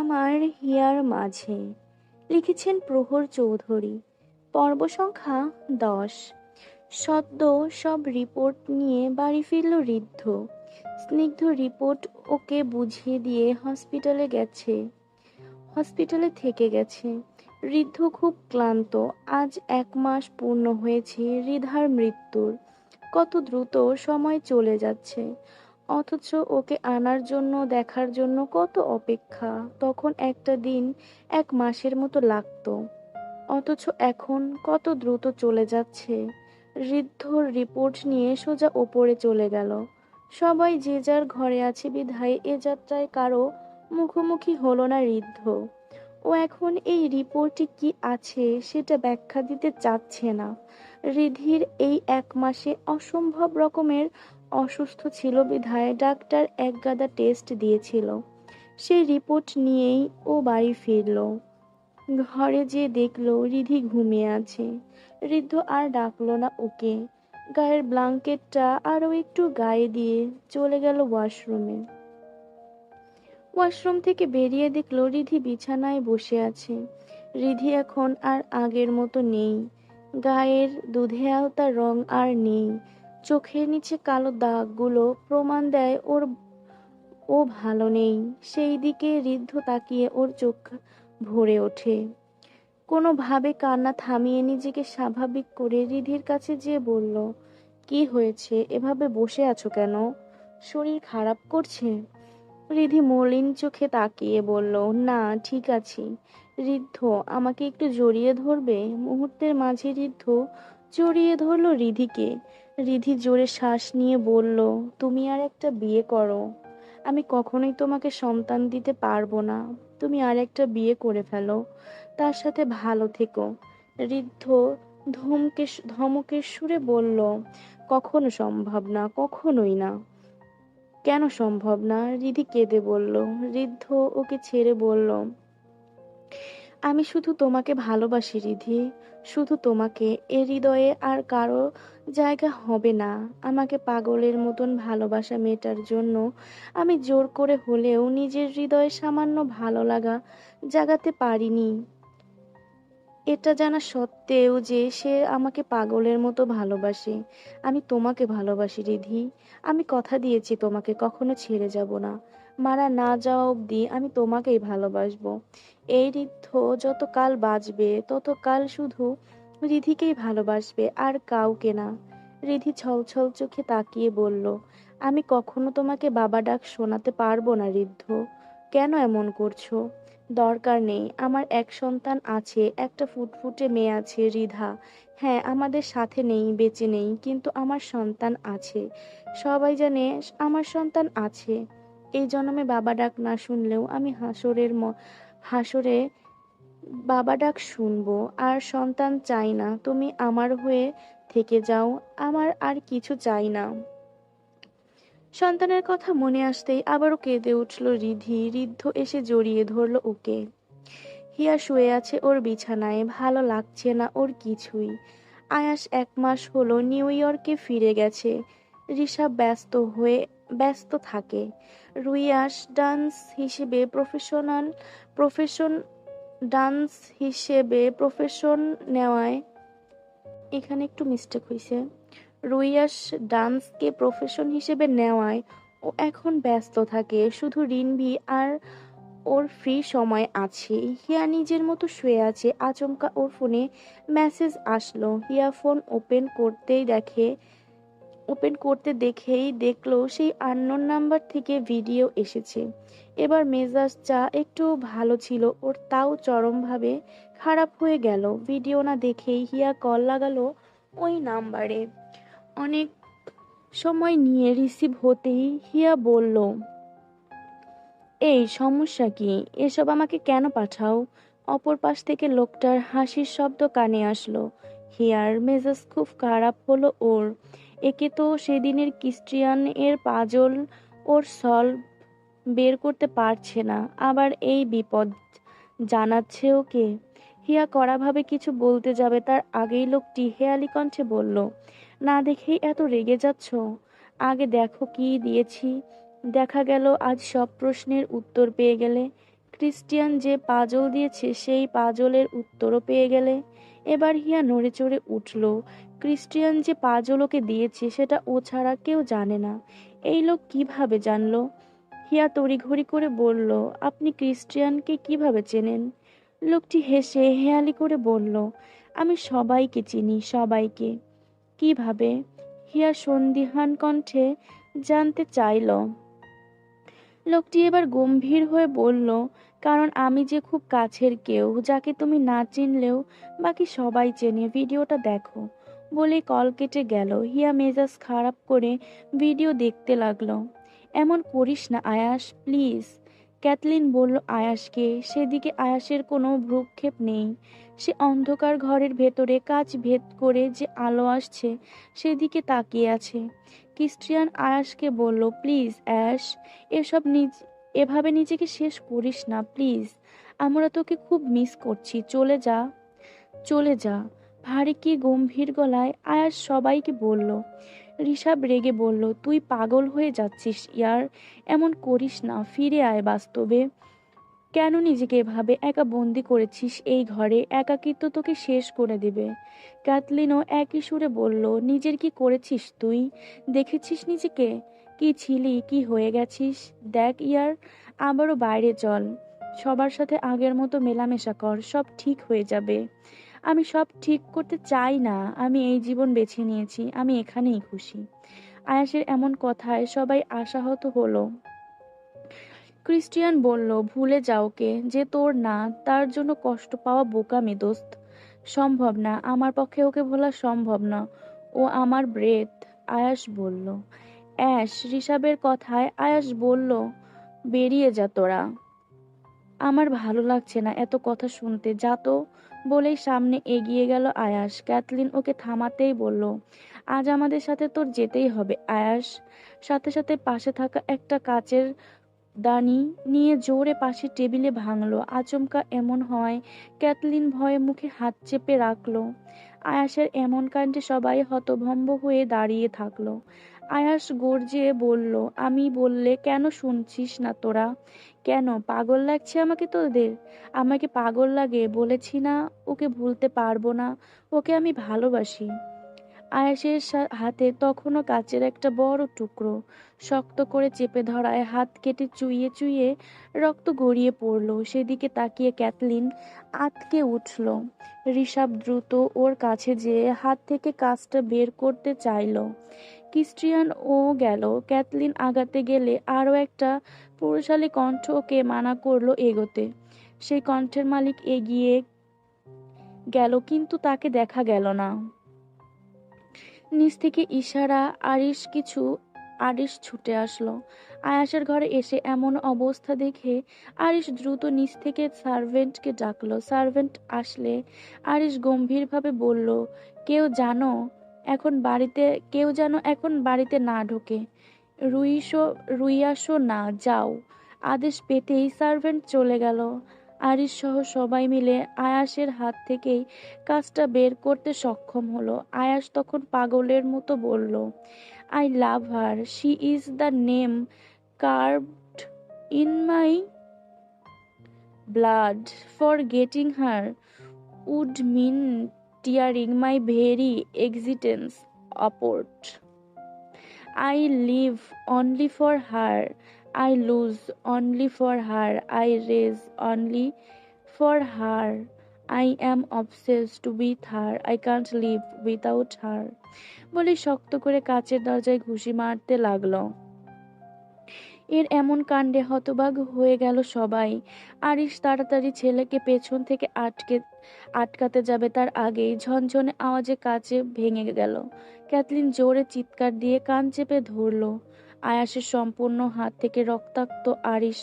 আমার হিয়ার মাঝে, লিখেছেন প্রহর চৌধুরী, পর্ব সংখ্যা দশ। সদ্য সব রিপোর্ট নিয়ে বাড়ি ফিরল ঋদ্ধ। স্নিগ্ধ রিপোর্ট ওকে বুঝিয়ে দিয়ে হসপিটালে গেছে। হসপিটালে থেকে গেছে। ঋদ্ধ খুব ক্লান্ত। আজ এক মাস পূর্ণ হয়েছে রিধার মৃত্যুর। কত দ্রুত সময় চলে যাচ্ছে। অথচ ওকে আনার জন্য, দেখার জন্য কত অপেক্ষা। তখন একটা দিন এক মাসের মতো লাগতো। অথচ এখন কত দ্রুত চলে যাচ্ছে। ঋদ্ধর রিপোর্ট নিয়ে সোজা ওপরে চলে গেল। সবাই যে যার ঘরে আছে বিধায় এ যাত্রায় কারও মুখোমুখি হলো না ঋদ্ধ। ও এখন এই রিপোর্টে কি আছে সেটা ব্যাখ্যা দিতে চাচ্ছে না। রিধির এই এক মাসে অসম্ভব রকমের অসুস্থ ছিল বিধায় ডাক্তার এক গাদা টেস্ট দিয়েছিল। সেই রিপোর্ট নিয়েই ও বাড়ি ফিরল। ঘরে যে দেখল, রিধি ঘুমিয়ে আছে। ঋদ্ধ আর ডাকলো না ওকে। গায়ের ব্লাঙ্কেটটা আরও একটু গায়ে দিয়ে চলে গেল ওয়াশরুমে। ওয়াশরুম থেকে বেরিয়ে দেখল রিধি বিছানায় বসে আছে। রিধি এখন আর আগের মতো নেই। গায়ের দুধে আলতা রং আর নেই। চোখের নিচে কালো দাগগুলো প্রমাণ দেয় ওর, ও ভালো নেই। সেই দিকে ঋদ্ধ তাকিয়ে ওর চোখ ভরে ওঠে। কোনোভাবে কান্না থামিয়ে নিজেকে স্বাভাবিক করে রিধির কাছে যেয়ে বলল, কি হয়েছে? এভাবে বসে আছো কেন? শরীর খারাপ করছে? রিধি মলিন চোখে তাকিয়ে বলল, না, ঠিক আছি। ঋদ্ধ, আমাকে একটু জড়িয়ে ধরবে? মুহূর্তের মাঝে ঋদ্ধ জড়িয়ে ধরলো রিধিকে। রিধি জোরে শ্বাস নিয়ে বলল, তুমি আর একটা বিয়ে করো। আমি কখনোই তোমাকে সন্তান দিতে পারব না। তুমি আর একটা বিয়ে করে ফেলো। তার সাথে ভালো থেকো। ঋদ্ধ ধমকে ধমকের সুরে বলল, কখনো সম্ভব না, কখনোই না। কেন সম্ভব না? রিধি কেঁদে বলল। ঋদ্ধ ওকে ছেড়ে বলল আমি শুধু তোমাকে ভালোবাসি রিধি। শুধু তোমাকে, এ হৃদয়ে আর কারও জায়গা হবে না। আমাকে পাগলের মতন ভালোবাসা মেটার জন্য আমি জোর করে হলেও নিজের হৃদয়ে সামান্য ভালো লাগা জাগাতে পারিনি। এটা জানা সত্ত্বেও যে সে আমাকে পাগলের মতো ভালোবাসে। আমি তোমাকে ভালোবাসি রিধি। আমি কথা দিয়েছি তোমাকে, কখনো ছেড়ে যাব না। মারা না যাওয়া অবধি আমি তোমাকেই ভালোবাসবো। এই ঋদ্ধ যতকাল বাঁচবে তত কাল শুধু রিধিকেই ভালোবাসবে, আর কাউকে না। রিধি ছলছল চোখে তাকিয়ে বলল, আমি কখনো তোমাকে বাবা ডাক শোনাতে পারব না, ঋদ্ধ। কেন এমন করছ? দরকার নেই, আমার এক সন্তান আছে, একটা ফুটফুটে মেয়ে আছে, রিধা। হ্যাঁ আমাদের সাথে নেই, বেঁচে নেই, কিন্তু আমার সন্তান আছে। সবাই জানে আমার সন্তান আছে। এই জন্মে বাবা ডাক না শুনলেও আমি হাসরের হাসরে, বাবা ডাক শুনব, আর সন্তান চাই না, তুমি আমার হয়ে থেকে যাও, আমার আর কিছু চাই না সন্তানের কথা মনে আসতেই আবারও কেঁদে উঠল রিধি ঋদ্ধ এসে জড়িয়ে ধরল ওকে। হিয়া শুয়ে আছে ওর বিছানায়, ভালো লাগছে না ওর কিছুই। আয়াস এক মাস হলো নিউ ইয়র্কে ফিরে গেছে। ঋষাব ব্যস্ত হয়ে, ব্যস্ত থাকে। রুইয়াস ডান্স হিসেবে প্রফেশনাল প্রফেশন ডান্স হিসেবে প্রফেশন নেওয়ায় এখানে একটু মিস্টেক হয়েছে রুইয়াস ডান্সকে প্রফেশন হিসেবে নেওয়ায় ও এখন ব্যস্ত থাকে। শুধু রিনভি আর ওর ফ্রি সময় আছে। হিয়া নিজের মতো শুয়ে আছে। আচমকা ওর ফোনে মেসেজ আসলো। হিয়া ফোন ওপেন করতেই দেখে ওপেন করতে দেখেই দেখল সেই আননোন নাম্বার থেকে ভিডিও এসেছে। এবার মেজাজ চা একটু ভালো ছিল, ওর তাও চরমভাবে খারাপ হয়ে গেল। ভিডিও না দেখেই হিয়া কল লাগালো ওই নাম্বারে অনেক সময় নিয়ে রিসিভ হতেই হিয়া বলল, এই, সমস্যা কি? এসব আমাকে কেন পাঠাও? অপর পাশ থেকে লোকটার হাসির শব্দ কানে আসলো। হিয়ার মেজাজ খুব খারাপ হলো ওর। একে তো সেদিনের ক্রিস্টিয়ান এর পাজল ওর সলভ বের করতে পারছে না, আবার এই বিপদ জানাচ্ছে ওকে। হিয়া কড়াভাবে কিছু বলতে যাবে, তার আগেই লোকটি হেয়ালি কণ্ঠে বলল, না দেখেই এত রেগে যাচ্ছ? আগে দেখো কি দিয়েছি। দেখা গেল আজ সব প্রশ্নের উত্তর পেয়ে গেলে। ক্রিস্টিয়ান যে পাজল দিয়েছে, সেই পাজলের উত্তরও পেয়ে গেলে। এবার হিয়া নড়ে চড়ে উঠল। ক্রিস্টিয়ান যে পাজল ওকে দিয়েছে, সেটা ও ছাড়া কেউ জানে না। এই লোক কীভাবে জানলো? হিয়া তড়িঘড়ি করে বলল, আপনি ক্রিস্টিয়ানকে কীভাবে চেনেন? লোকটি হেসে হেয়ালি করে বলল, আমি সবাইকে চিনি, সবাইকে। কীভাবে? হিয়া সন্দিহান কণ্ঠে, জানতে চাইল। লোকটি এবার গম্ভীর হয়ে বলল, কারণ আমি যে খুব কাছের কেউ, যাকে তুমি না চিনলেও বাকি সবাই চেনে, ভিডিওটা দেখো। বলে কল কেটে গেল। হিয়া মেজাজ খারাপ করে ভিডিও দেখতে লাগল। এমন করিস না, আয়াস, প্লিজ। ক্যাথলিন বলল, আয়াসকে, সেদিকে আয়াসের কোনো ভ্রুক্ষেপ নেই। সে অন্ধকার ঘরের ভেতরে কাজ ভেদ করে যে আলো আসছে, সেদিকে তাকিয়ে আছে। ক্রিস্টিয়ান আয়াসকে বলল, প্লিজ, অ্যাশ, এসব নিজ, এভাবে নিজেকে শেষ করিস না, প্লিজ। আমরা তোকে খুব মিস করছি। চলে যা। চলে যা। ভারী কি গম্ভীর গলায় আয়াস সবাইকে বলল। ঋষাব রেগে বলল, তুই পাগল হয়ে যাচ্ছিস, ইয়ার। এমন করিস না, ফিরে আয় বাস্তবে। কেন নিজেকে এভাবে একা বন্দি করেছিস এই ঘরে? একাকিত্ব তোকে শেষ করে দেবে। ক্যাথলিনও একই সুরে বলল, নিজের কি করেছিস তুই? দেখেছিস নিজেকে? কি ছিলি, কি হয়ে গেছিস? দেখ, ইয়ার, আবারও বাইরে চল। সবার সাথে আগের মতো মেলামেশা কর, সব ঠিক হয়ে যাবে। আমি সব ঠিক করতে চাই না। আমি এই জীবন বেছে নিয়েছি। আমি এখানেই খুশি। আয়াসের এমন কথায় সবাই আশাহত হলো। ক্রিস্টিয়ান বলল, ভুলে যাওকে যে তোর না, তার জন্য কষ্ট পাওয়া বোকামি দোস্ত। সম্ভব না, আমার পক্ষে ওকে ভোলা সম্ভব না। ও আমার ব্রেথ। আয়াস বলল। অ্যাশ, ঋষাবের কথায় আয়াস বলল, বেরিয়ে যা তোরা। আমার ভালো লাগছে না এত কথা শুনতে। যা তো বলেই সামনে এগিয়ে গেল আয়াস। ক্যাথলিন ওকে থামাতেই বলল, আজ আমাদের সাথে তোর যেতেই হবে, আয়াস। সাথে সাথে পাশে থাকা একটা কাচের দানি নিয়ে জোরে পাশে টেবিলে ভাঙলো। আচমকা এমন হয়, ক্যাথলিন ভয়ে মুখে হাত চেপে রাখল। আয়াসের এমন কাণ্ডে সবাই হতভম্ব হয়ে দাঁড়িয়ে থাকল। আয়াস গর্জিয়ে বলল, আমি বললে কেন শুনছিস না তোরা? কেন, পাগল লাগছে আমাকে তোদের? আমাকে পাগল লাগে, বলেছি না ওকে ভুলতে পারব না, ওকে আমি ভালোবাসি। আয়াসের হাতে তখনও কাচের একটা বড় টুকরো, শক্ত করে চেপে ধরায় হাত কেটে চুইয়ে চুইয়ে রক্ত গড়িয়ে পড়ল। সেদিকে তাকিয়ে ক্যাথলিন আতকে উঠল। ঋষাব দ্রুত ওর কাছে যেয়ে হাত থেকে কাজটা বের করতে চাইলো। ক্রিস্টিয়ান ও গেল। ক্যাথলিন আগাতে গেলে আরও একটা পুরুষালী কণ্ঠ ওকে মানা করল এগোতে। সেই কণ্ঠের মালিক এগিয়ে গেল, কিন্তু তাকে দেখা গেল না। নিচ থেকে ইশারা, আরিশ কিছু, আরিশ ছুটে আসলো। আয়াসের ঘরে এসে এমন অবস্থা দেখে আরিশ দ্রুত নিচ থেকে সার্ভেন্টকে ডাকলো। সার্ভেন্ট আসলে আরিশ গম্ভীরভাবে বলল, কেউ জানো এখন বাড়িতে, কেউ যেন এখন বাড়িতে না ঢোকে। রুইসো রুইয়াসো না, যাও। আদেশ পেতেই সার্ভেন্ট চলে গেল। আরিশ সহ সবাই মিলে আয়াসের হাত থেকেই কাজটা বের করতে সক্ষম হলো। আয়াস তখন পাগলের মতো বলল, I love her. She is the name carved in my blood forgetting her would mean tearing my very existence apart I live only for her I lose only for her I rage only for her I am obsessed to with her I can't live without her বলে শক্ত করে কাঁচের দরজায় ঘুষি মারতে লাগল। এর এমন কাণ্ডে হতবাক হয়ে গেল সবাই। আরিশ তাড়াতাড়ি ছেলেকে পেছন থেকে আটকে, আটকাতে যাবে তার আগেই ঝনঝনে আওয়াজে কাচে ভেঙে গেল। ক্যাথলিন জোরে চিৎকার দিয়ে কান চেপে ধরল। আয়াসের সম্পূর্ণ হাত থেকে রক্তাক্ত আরিশ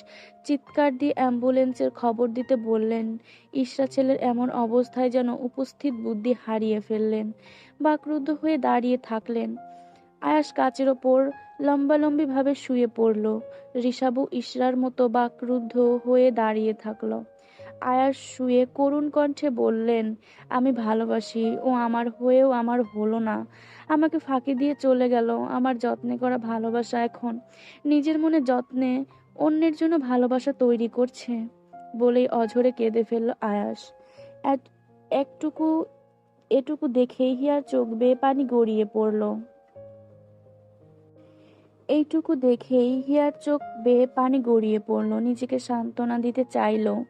চিৎকার দিয়ে অ্যাম্বুলেন্সের খবর দিতে বললেন, ইশরা ছেলের এমন অবস্থায় যেন উপস্থিত বুদ্ধি হারিয়ে ফেললেন। বাকরুদ্ধ হয়ে দাঁড়িয়ে থাকলেন। আয়াস কাচের ওপর লম্বালম্বি ভাবে শুয়ে পড়ল। ঋষাবু ইশরার মতো বাকরুদ্ধ হয়ে দাঁড়িয়ে থাকল। আয়াস শুয়ে করুণ কণ্ঠে বললেন, আমি ভালোবাসি। ও আমার হয়েও আমার হলো না। আমাকে ফাঁকি দিয়ে চলে গেল। আমার যত্নে করা ভালোবাসা এখন নিজের মনে যত্নে অন্যের জন্য ভালোবাসা তৈরি করছে বলেই অঝরে কেঁদে ফেলল আয়াস। এক- একটুকু, এটুকু দেখেই হিয়ার চোখ বেয়ে পানি গড়িয়ে পড়ল। এইটুকু দেখেই হিয়ার চোখ বেয়ে পানি গড়িয়ে পড়ল, নিজেকে সান্ত্বনা দিতে চাইলো।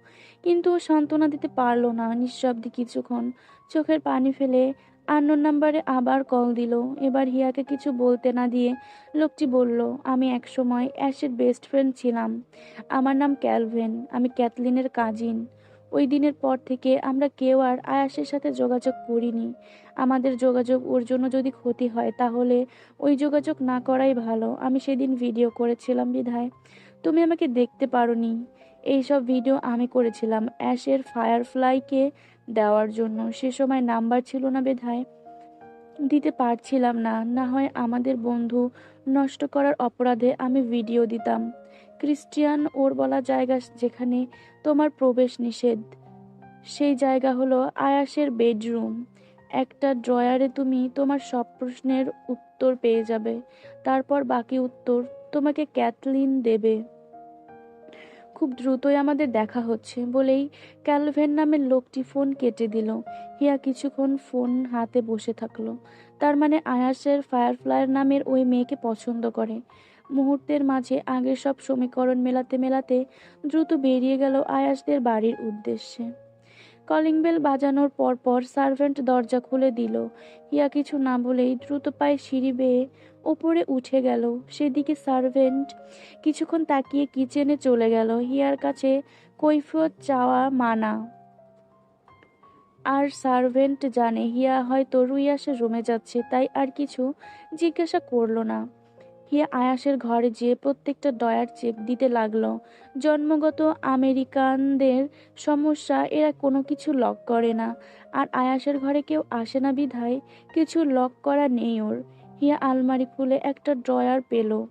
কিন্তু সান্ত্বনা দিতে পারল না, নিঃশব্দে কিছুক্ষণ চোখের পানি ফেলে আন্নোর নাম্বারে আবার কল দিল। এবার হিয়াকে কিছু বলতে না দিয়ে লোকটি বলল, আমি একসময় অ্যাশের বেস্ট ফ্রেন্ড ছিলাম। আমার নাম ক্যালভেন, আমি ক্যাথলিনের কাজিন। ওই দিনের পর থেকে আমরা কেউ আর আয়াসের সাথে যোগাযোগ করিনি। আমাদের যোগাযোগ ওর জন্য যদি ক্ষতি হয়, তাহলে ওই যোগাযোগ না করাই ভালো। আমি সেদিন ভিডিও করেছিলাম, বিধায়। তুমি আমাকে দেখতে পারোনি। এইসব ভিডিও আমি করেছিলাম অ্যাশের ফায়ারফ্লাইকে দেওয়ার জন্য। সে সময় নাম্বার ছিল না, বেধায়। দিতে পারছিলাম না। না হয় আমাদের বন্ধু নষ্ট করার অপরাধে আমি ভিডিও দিতাম। ক্রিস্টিয়ান ওর বলা জায়গা যেখানে তোমার প্রবেশ নিষেধ। সেই জায়গা হলো আয়াসের বেডরুম। একটা ড্রয়ারে তুমি তোমার সব প্রশ্নের উত্তর পেয়ে যাবে। তারপর বাকি উত্তর তোমাকে ক্যাথলিন দেবে। খুব দ্রুতই আমাদের দেখা হচ্ছে বলেই ক্যালভেন নামের লোকটি ফোন কেটে দিল। হিয়া কিছুক্ষণ ফোন হাতে বসে থাকল। তার মানে আয়াসের ফায়ারফ্লায়ার নামের ওই মেয়েকে পছন্দ করে। মুহূর্তের মাঝে আগের সব সমীকরণ মেলাতে মেলাতে দ্রুত বেরিয়ে গেল আয়াসদের বাড়ির উদ্দেশ্যে। কলিং বেল বাজানোর পর পর সার্ভেন্ট দরজা খুলে দিল। হিয়া কিছু না বলেই দ্রুত পায়ে সিঁড়ি বেয়ে ওপরে উঠে গেল। সেদিকে সার্ভেন্ট কিছুক্ষণ তাকিয়ে কিচেনে চলে গেল। হিয়ার কাছে কৈফিয়ত চাওয়া মানা। আর সার্ভেন্ট জানে, হিয়া হয়তো রুইয়াসের রুমে যাচ্ছে, তাই আর কিছু জিজ্ঞাসা করল না। হিয়া আয়াসের ঘরে যেয়ে প্রত্যেকটা ডয়ার চেক দিতে লাগল। জন্মগত আমেরিকানদের সমস্যা, এরা কোনো কিছু লক করে না। আর আয়াসের ঘরে কেউ আসে না বিধায়, কিছু লক করা নেই ওর। হিয়া আলমারি খুলে একটা ড্রয়ার পেল।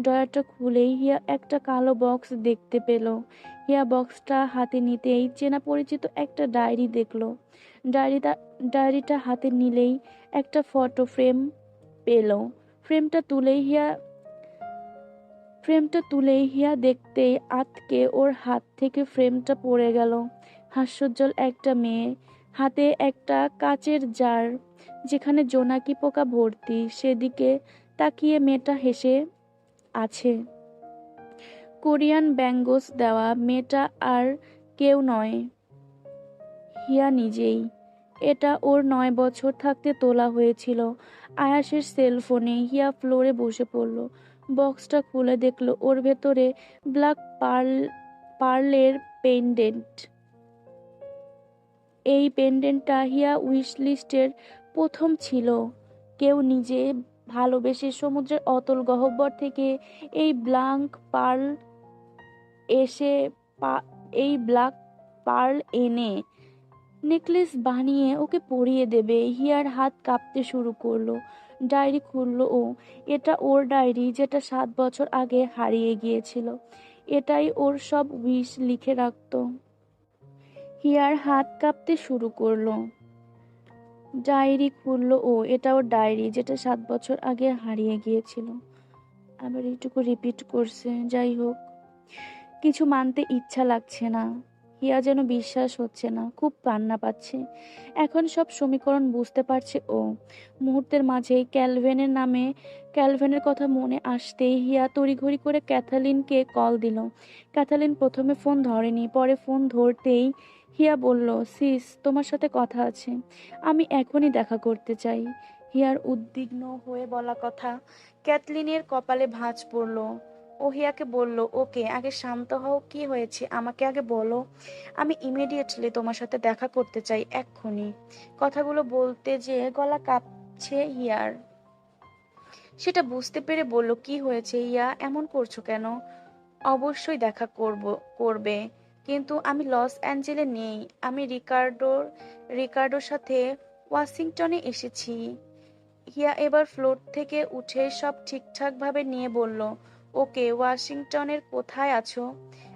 ড্রয়ারটা খুলেই হিয়া একটা কালো বক্স দেখতে পেল। হিয়া বক্সটা হাতে নিতেই চেনা পরিচিত একটা ডায়েরি দেখল। ডায়েরিটা ডায়েরিটা হাতে নিলেই একটা ফটো ফ্রেম পেল। ফ্রেমটা তুলে হিয়া ফ্রেমটা তুলে হিয়া দেখতেই আতকে ওর হাত থেকে ফ্রেমটা পড়ে গেল। হাস্যোজ্জ্বল একটা মেয়ে, হাতে একটা কাচের জার, যেখানে জোনাকি পোকা ভর্তি, সেদিকে তাকিয়ে মেয়েটা হেসে আছে। কোরিয়ান ব্যাঙ্গোস দেওয়া মেয়েটা আর কেউ নয়, হিয়া নিজেই। এটা ওর নয় বছর থাকতে তোলা হয়েছিল। আয়াসের সেলফোনে হিয়া ফ্লোরে বসে পড়ল। বক্সটা খুলে দেখল ওর ভেতরে ব্ল্যাক পার্ল পার্লের পেন্ডেন্ট এই পেন্ডেন্টটা হিয়া উইশ লিস্টের প্রথম ছিল। কেউ নিজে ভালোবেসে সমুদ্রের অতল গহ্বর থেকে এই ব্ল্যাঙ্ক পার্ল এসে পা- এই ব্ল্যাক পার্ল এনে নেকলেস বানিয়ে ওকে পরিয়ে দেবে। হিয়ার হাত কাঁপতে শুরু করল। ডায়েরি খুললো ও। এটা ওর ডায়েরি যেটা সাত বছর আগে হারিয়ে গিয়েছিল। এটাই ওর সব উইশ লিখে রাখতো। হিয়ার হাত কাঁপতে শুরু করল। ডায়েরি খুললো ও। এটা ওর ডায়েরি যেটা সাত বছর আগে হারিয়ে গিয়েছিল। আবার এইটুকু রিপিট করছে। যাই হোক, কিছু মানতে ইচ্ছা লাগছে না। হিয়া যেন বিশ্বাস হচ্ছে না, খুব কান্না পাচ্ছে। এখন সব সমীকরণ বুঝতে পারছে ও। মুহূর্তের মাঝেই ক্যালভেনের নামে, ক্যালভেনের কথা মনে আসতেই হিয়া তড়িঘড়ি করে ক্যাথালিনকে কল দিল। ক্যাথালিন প্রথমে ফোন ধরেনি, পরে ফোন ধরতেই হিয়া বলল, সিস, তোমার সাথে কথা আছে। আমি এখনই দেখা করতে চাই। হিয়ার উদ্বিগ্ন হয়ে বলা কথা ক্যাথলিনের কপালে ভাঁজ পড়ল। ও হিয়াকে বলল, ওকে, আগে শান্ত হও, কি হয়েছে? আমাকে আগে বলো। আমি ইমিডিয়েটলি তোমার সাথে দেখা করতে চাই, এক্ষুনি। কথাগুলো বলতে যে গলা কাঁপছে হিয়ার। সেটা বুঝতে পেরে বলল, কি হয়েছে ইয়া এমন করছ কেন? অবশ্যই দেখা করব, করবে। কিন্তু আমি লস অ্যাঞ্জেলে নেই। আমি রিকার্ডোর রিকার্ডোর সাথে ওয়াশিংটনে এসেছি। হিয়া এবার ফ্লোর থেকে উঠে সব ঠিকঠাকভাবে নিয়ে বলল ওকে, ওয়াশিংটনের কোথায় আছো?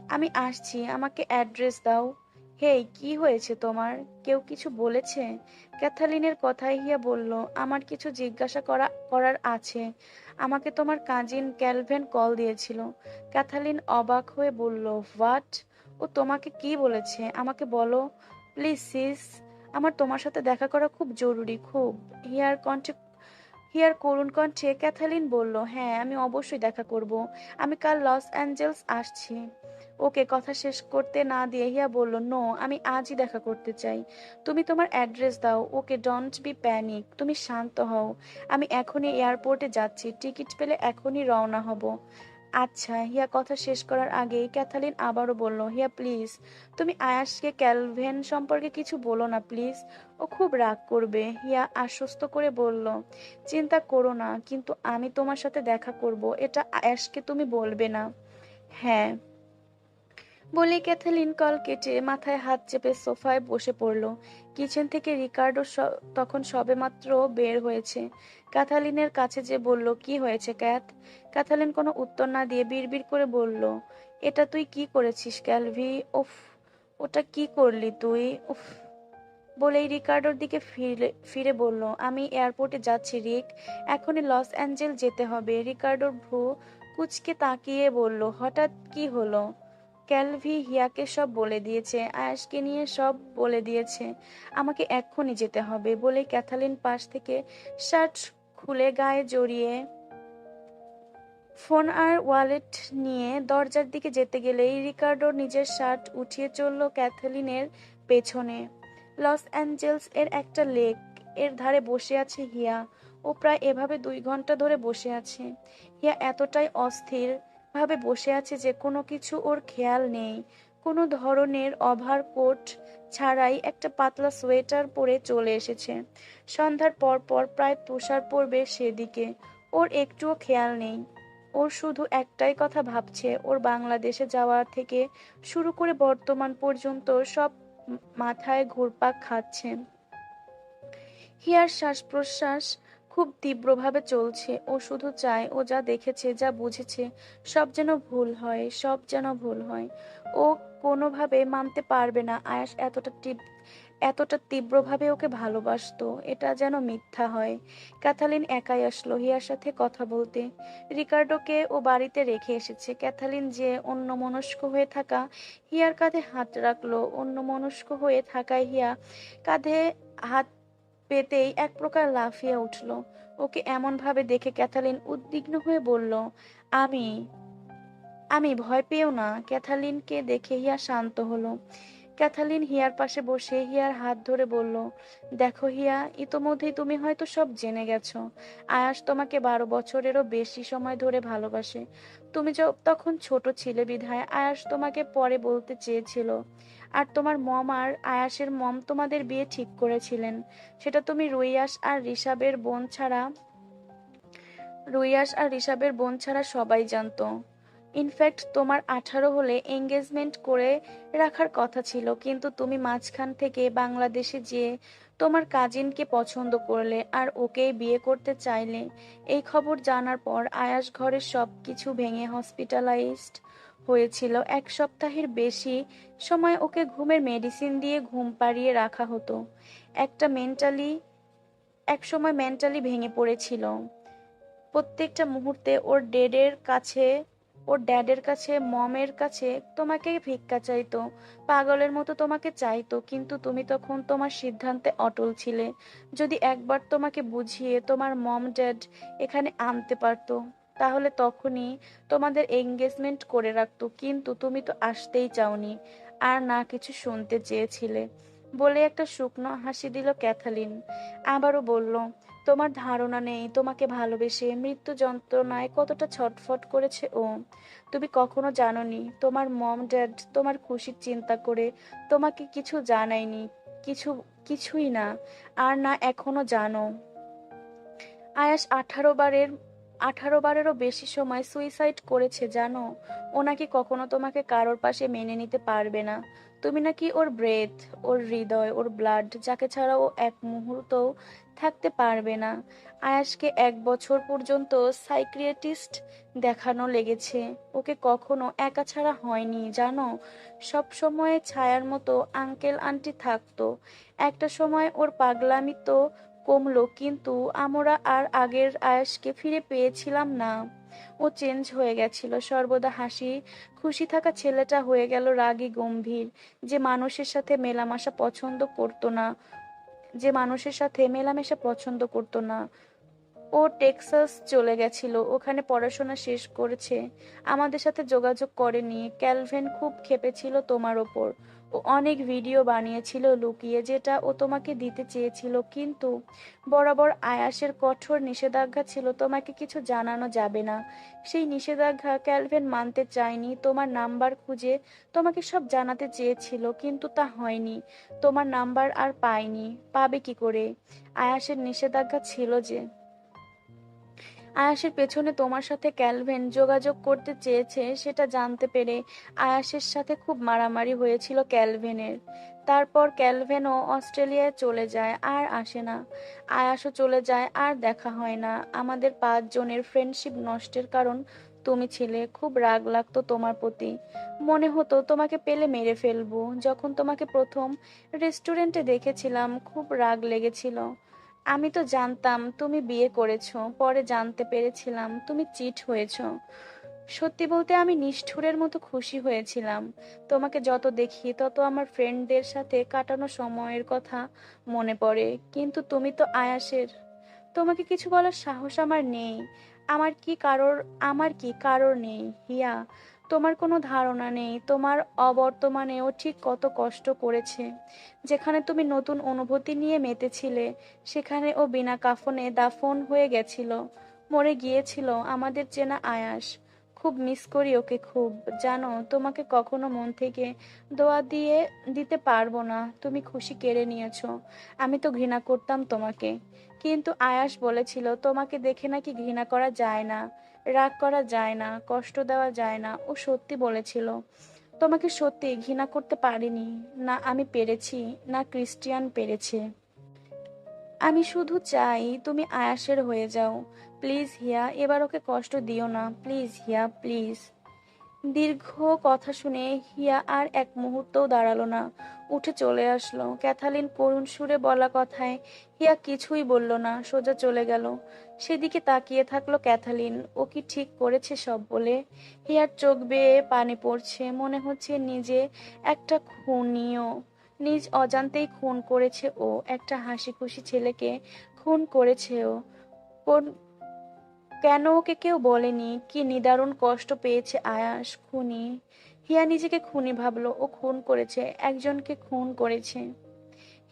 আমি আসছি, আমাকে অ্যাড্রেস দাও। হেই, কি হয়েছে তোমার? কেউ কিছু বলেছে? ক্যাথালিনের কথায় হিয়া বলল, আমার কিছু জিজ্ঞাসা করা, করার আছে। আমাকে তোমার কাজিন ক্যালভেন কল দিয়েছিল। ক্যাথালিন অবাক হয়ে বলল, হোয়াট? ও তোমাকে কি বলেছে? আমাকে বলো। প্লিজ, সিস, আমার তোমার সাথে দেখা করা খুব জরুরি, খুব। হিয়ার কণ্ঠে হিয়ার করুণ কণ্ঠে ক্যাথালিন বলল হ্যাঁ আমি অবশ্যই দেখা করব। আমি কাল লস অ্যাঞ্জেলস আসছি। ওকে কথা শেষ করতে না দিয়ে হিয়া বলল, নো, আমি আজই দেখা করতে চাই। তুমি তোমার অ্যাড্রেস দাও। ওকে ডন্ট বি প্যানিক, তুমি শান্ত হও। আমি এখনই এয়ারপোর্টে যাচ্ছি। টিকিট পেলে এখনই রওনা হব। আচ্ছা হিয়া কথা শেষ করার আগেই ক্যাথালিন আবারও বলল, হিয়া, প্লিজ, তুমি আয়াসকে ক্যালভেন সম্পর্কে কিছু বলো না, প্লিজ। ও খুব রাগ করবে, হিয়া আশ্বস্ত করে বলল, চিন্তা করো না, কিন্তু আমি তোমার সাথে দেখা করব, এটা আয়াসকে তুমি বলবে না। হ্যাঁ। বলে ক্যাথালিন কল কেটে মাথায় হাত চেপে সোফায় বসে পড়ল। কিচেন থেকে রিকার্ডো তখন সবেমাত্র বের হয়েছে। ক্যাথালিনের কাছে যে বলল, কি হয়েছে, ক্যাথ? ক্যাথালিন কোনো উত্তর না দিয়ে বিড়বিড় করে বলল, এটা তুই কি করেছিস ক্যালভি? উফ, ওটা কি করলি তুই? উফ। বলেই রিকার্ডোর দিকে ফিরে ফিরে বলল, আমি এয়ারপোর্টে যাচ্ছি, রিক। এখনই লস অ্যাঞ্জেল যেতে হবে। রিকার্ডোর ভ্রু কুচকে তাকিয়ে বলল, হঠাৎ কি হলো? ক্যালভি হিয়াকে সব বলে দিয়েছে, আয়াসকে নিয়ে সব বলে দিয়েছে, আমাকে এক্ষুনি যেতে হবে। বলে ক্যাথালিন পাশ থেকে শার্ট খুলে গায়ে জড়িয়ে ফোন আর ওয়ালেট নিয়ে দরজার দিকে যেতে গেলেই রিকার্ডো নিজের শার্ট উঠিয়ে চলল ক্যাথলিনের পেছনে। লস অ্যাঞ্জেলস এর একটা লেক, এর ধারে বসে আছে হিয়া। ও প্রায় এভাবে দুই ঘণ্টা ধরে বসে আছে। হিয়া এতটাই অস্থির ভাবে বসে আছে যে কোনো কিছু ওর খেয়াল নেই। কোনো ধরনের ওভার কোট ছাড়াই একটা পাতলা সোয়েটার পরে চলে এসেছে। সন্ধ্যার পর পর প্রায় তুষার পড়বে সেদিকে। ওর একটুও খেয়াল নেই। ওর শুধু একটাই কথা ভাবছে, ওর বাংলাদেশে যাওয়া থেকে শুরু করে বর্তমান পর্যন্ত সব মাথায় ঘুরপাক খাচ্ছে। হিয়ার শ্বাস প্রশ্বাস খুব তীব্রভাবে চলছে। ও শুধু চায়, ও যা দেখেছে, যা বুঝেছে, সব যেন ভুল হয়, সব যেন ভুল হয়। ও কোনোভাবে মানতে পারবে না, আয়াস এতটা এতটা তীব্রভাবে ওকে ভালোবাসতো, এটা যেন মিথ্যা হয়। ক্যাথালিন একাই আসলো হিয়ার সাথে কথা বলতে। রিকার্ডোকে ও বাড়িতে রেখে এসেছে। ক্যাথালিন যে অন্য মনস্ক হয়ে থাকা, হিয়ার কাঁধে হাত রাখল। অন্য মনস্ক হয়ে থাকায় হিয়া কাঁধে হাত পেতেই এক প্রকার লাফিয়ে উঠল। ওকে এমন ভাবে দেখে ক্যাথালিন উদ্বিগ্ন হয়ে বলল, আমি আমি ভয় পেও না। ক্যাথালিনকে দেখে হিয়া শান্ত হলো। ক্যাথালিন হিয়ার পাশে বসে হিয়ার হাত ধরে বলল, দেখো হিয়া, ইতোমধ্যেই তুমি হয়তো সব জেনে গেছো। আয়াস তোমাকে বারো বছরেরও বেশি সময় ধরে ভালোবাসে। তুমি তখন ছোট ছিলে বিধায় আয়াস তোমাকে পরে বলতে চেয়েছিল। আর তোমার মম আর আয়াসের মম তোমাদের বিয়ে ঠিক করেছিলেন। সেটা তুমি রুইয়াস আর ঋষাবের বোন ছাড়া, রুইয়াস আর ঋষাবের বোন ছাড়া সবাই জানতো। ইনফ্যাক্ট তোমার আঠারো হলে এঙ্গেজমেন্ট করে রাখার কথা ছিল, কিন্তু তুমি মাঝখান থেকে বাংলাদেশে যেয়ে তোমার কাজিনকে পছন্দ করলে আর ওকেই বিয়ে করতে চাইলে। এই খবর জানার পর আয়াস ঘরের সব কিছু ভেঙে হসপিটালাইজড হয়েছিল। এক সপ্তাহের বেশি সময় ওকে ঘুমের মেডিসিন দিয়ে ঘুম পাড়িয়ে রাখা হতো। একটা মেন্টালি এক সময় মেন্টালি ভেঙে পড়েছিল। প্রত্যেকটা মুহূর্তে ওর ডেডের কাছে ওর ড্যাডের কাছে, মমের কাছে তোমাকে ভিক্ষা চাইতো। পাগলের মতো তোমাকে চাইতো, কিন্তু তুমি তখন তোমার সিদ্ধান্তে অটল ছিলে। যদি একবার তোমাকে বুঝিয়ে তোমার মম ড্যাড এখানে আনতে পারতো, তাহলে তখনই তোমাদের এঙ্গেজমেন্ট করে রাখতো, কিন্তু তুমি তো আসতেই চাওনি, আর না কিছু শুনতে চেয়েছিলে। বলে একটা শুকনো হাসি দিল ক্যাথালিন। আবারও বলল তোমার ধারণা নেই, তোমাকে ভালোবেসে মৃত্যু যন্ত্রণায় কতটা ছটফট করেছে ও। তুমি কখনো জানোনি, তোমার মম ড্যাড তোমার খুশির চিন্তা করে তোমাকে কিছু জানায়নি, কিছু, কিছুই না, আর না এখনও জানো। আয়াস আঠারো বারের আঠারো বারেরও বেশি সময় সুইসাইড করেছে, জানো? ও নাকি কখনো তোমাকে কারোর পাশে মেনে নিতে পারবে না। তুমি নাকি ওর ব্রেথ ওর হৃদয়, ওর ব্লাড যাকে ছাড়া ও এক মুহূর্তও থাকতে পারবে না। আয়াসকে এক বছর পর্যন্ত সাইক্রিয়েটিস্ট দেখানো লেগেছে। ওকে কখনো একা ছাড়া হয়নি, জানো? সব সময় ছায়ার মতো আঙ্কেল আন্টি থাকতো। একটা সময় ওর পাগলামি তো কমলো, কিন্তু আমরা আর আগের আয়াসকে ফিরে পেয়েছিলাম না। ও চেঞ্জ হয়ে গেছিল। সর্বদা হাসি, খুশি থাকা ছেলেটা হয়ে গেল রাগী, গম্ভীর। যে মানুষের সাথে মেলামেশা পছন্দ করতো না। যে মানুষের সাথে মেলামেশা পছন্দ করতো না। ও টেক্সাস চলে গেছিল। ওখানে পড়াশোনা শেষ করেছে। আমাদের সাথে যোগাযোগ করেনি। ক্যালভেন খুব খেপেছিল তোমার ওপর। ও অনেক ভিডিও বানিয়েছিল লুকিয়ে, যেটা ও তোমাকে দিতে চেয়েছিল। কিন্তু বরাবর আয়াসের কঠোর নিষেধাজ্ঞা ছিল, তোমাকে কিছু জানানো যাবে না। সেই নিষেধাজ্ঞা ক্যালভেন মানতে চায়নি, তোমার নাম্বার খুঁজে তোমাকে সব জানাতে চেয়েছিল, কিন্তু তা হয়নি। তোমার নাম্বার আর পায়নি, পাবে কি করে? আয়াসের নিষেধাজ্ঞা ছিল যে আয়াসের পেছনে তোমার সাথে ক্যালভেন যোগাযোগ করতে চেয়েছে, সেটা জানতে পেরে আয়াসের সাথে খুব মারামারি হয়েছিল ক্যালভেনের। তারপর ক্যালভেনও অস্ট্রেলিয়ায় চলে যায়, আর আসে না। আয়াসও চলে যায়, আর দেখা হয় না। আমাদের পাঁচজনের ফ্রেন্ডশিপ নষ্টের কারণ তুমি ছিলে, খুব রাগ লাগতো তোমার প্রতি। মনে হতো তোমাকে পেলে মেরে ফেলব। যখন তোমাকে প্রথম রেস্টুরেন্টে দেখেছিলাম, খুব রাগ লেগেছিল। আমি তো জানতাম তুমি বিয়ে করেছ, পরে জানতে পেরেছিলাম তুমি চিট হয়েছো। সত্যি বলতে আমি নিষ্ঠুরের মতো খুশি হয়েছিলাম। তোমাকে যত দেখি তত আমার ফ্রেন্ডদের সাথে কাটানো সময়ের কথা মনে পড়ে, কিন্তু তুমি তো আয়াসের। তোমাকে কিছু বলার সাহস আমার নেই। আমার কি কারোর, আমার কি কারোর নেই, হিয়া। তোমার কোনো ধারণা নেই। তোমার অবর্তমানেও ঠিক কত কষ্ট করেছে। যেখানে তুমি নতুন অনুভূতি নিয়ে মেতেছিলে, সেখানে ও বিনা কাফনে দাফন হয়ে গেছিল। মরে গিয়েছিল আমাদের চেনা আয়াস। খুব মিস করি ওকে খুব। জানো, তোমাকে কখনো মন থেকে দোয়া দিয়ে দিতে পারব না। তুমি খুশি কেড়ে নিয়েছো। আমি তো ঘৃণা করতাম তোমাকে। কিন্তু আয়াস বলেছিল, তোমাকে দেখে নাকি ঘৃণা করা যায় না, রাগ করা যায় না, কষ্ট দেওয়া যায় না। ও সত্যি বলেছিল, তোমাকে সত্যি ঘৃণা করতে পারিনি। না আমি পেরেছি, না ক্রিস্টিয়ান পেরেছে। আমি শুধু চাই তুমি আয়াসের হয়ে যাও। প্লিজ হিয়া, এবার ওকে কষ্ট দিও না। Please Hiya, please. দীর্ঘ কথা শুনে হিয়া আর এক মুহূর্তও দাঁড়াল না। উঠে চলে আসলো। ক্যাথালিন করুণ সুরে বলা কথায় হিয়া কিছুই বলল না, সোজা চলে গেল। সেদিকে তাকিয়ে থাকল ক্যাথালিন। ও কি ঠিক করেছে সব বলে? হিয়ার চোখ বেয়ে পানি পড়ছে। মনে হচ্ছে নিজে একটা খুনিও। নিজ অজান্তেই খুন করেছে ও। একটা হাসি খুশি ছেলেকে খুন করেছে ও। কোন কেন ওকে কেউ বলেনি? কি নিদারুণ কষ্ট পেয়েছে আয়াস খুনি। হিয়া নিজেকে খুনি ভাবলো ও খুন করেছে, একজনকে খুন করেছে।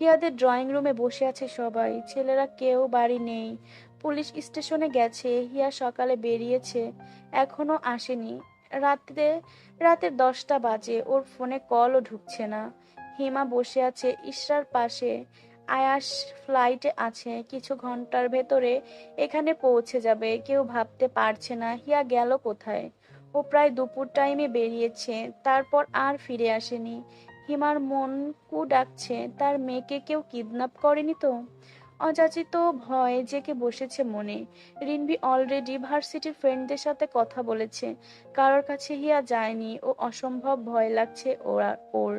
হিয়াদের ড্রয়িং রুমে বসে আছে সবাই, ছেলেরা কেউ বাড়ি নেই। পুলিশ স্টেশনে গেছে, হিয়া সকালে বেরিয়েছে, এখনও আসেনি। রাতে রাতের দশটা বাজে, ওর ফোনে কলও ঢুকছে না। হিমা বসে আছে ইশরার পাশে আয়াস ফ্লাইটে আছে। কিছু ঘণ্টার ভেতরে এখানে পৌঁছে যাবে। কেউ ভাবতে পারছে না, হিয়া গেল কোথায়? ও প্রায় দুপুর টাইমে বেরিয়েছে, তারপর আর ফিরে আসেনি। হিমার মন কু ডাকছে, তার মেয়েকে কেউ কিডন্যাপ করেনি তো? অযাচিত ভয় জেকে বসেছে মনে। রিনভি অলরেডি ভার্সিটির ফ্রেন্ডদের সাথে কথা বলেছে। কারোর কাছে হিয়া যায়নি। ও অসম্ভব ভয় লাগছে ওরা ওর।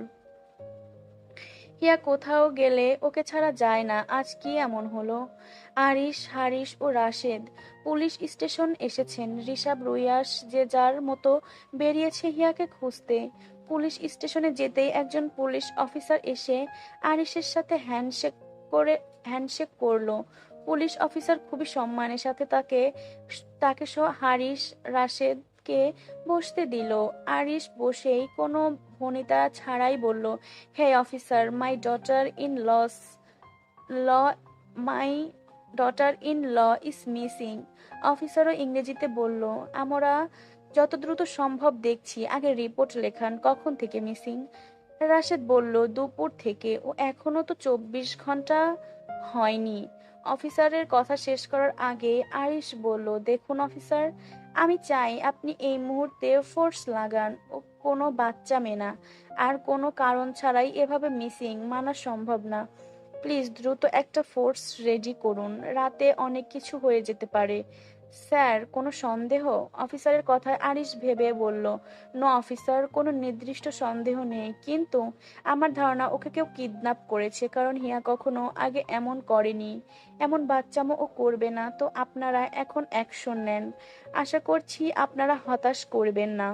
হিয়া কোথাও গেলে ওকে ছাড়া যায় না। আজ কি এমন হলো? আরিশ, হারিশ ও রাশেদ, পুলিশ স্টেশন এসেছেন। ঋষাব রুইয়াস যে যার মতো বেরিয়েছে হিয়াকে খুঁজতে। পুলিশ স্টেশনে যেতেই একজন পুলিশ অফিসার এসে আরিশের সাথে হ্যান্ডশেক করে, হ্যান্ডশেক করল। পুলিশ অফিসার খুবই সম্মানের সাথে তাকে তাকে সহ হারিশ রাশেদকে বসতে দিল। আরিশ বসেই কোনো ভনিতা ছাড়াই বলল, hey officer my daughter in laws law my daughter in law is missing অফিসারও ইংরেজিতে বলল, আমরা যত দ্রুত সম্ভব দেখছি, আগে রিপোর্ট লেখান, কখন থেকে মিসিং রাশেদ বলল, দুপুর থেকে, ও এখনও তো চব্বিশ ঘণ্টা হয়নি। অফিসারের কথা শেষ করার আগে আরিশ বলল, দেখুন অফিসার আমি চাই আপনি এই মুহূর্তে ফোর্স লাগান, ও কোনো বাচ্চা মেনা আর কোনো কারণ ছাড়াই এভাবে মিসিং মানা সম্ভব না। প্লিজ দ্রুত একটা ফোর্স রেডি করুন। রাতে অনেক কিছু হয়ে যেতে পারে। স্যার, কোনো সন্দেহ? অফিসারের কথায় আরিশ ভেবে বলল, নো অফিসার, কোনো নির্দিষ্ট সন্দেহ নেই। কিন্তু আমার ধারণা ওকে কেউ কিডন্যাপ করেছে, কারণ হিয়া কখনো আগে এমন করেনি। এমন বাচ্চামো ও করবে না। তো আপনারা এখন অ্যাকশন নেন। আশা করছি আপনারা হতাশ করবেন না।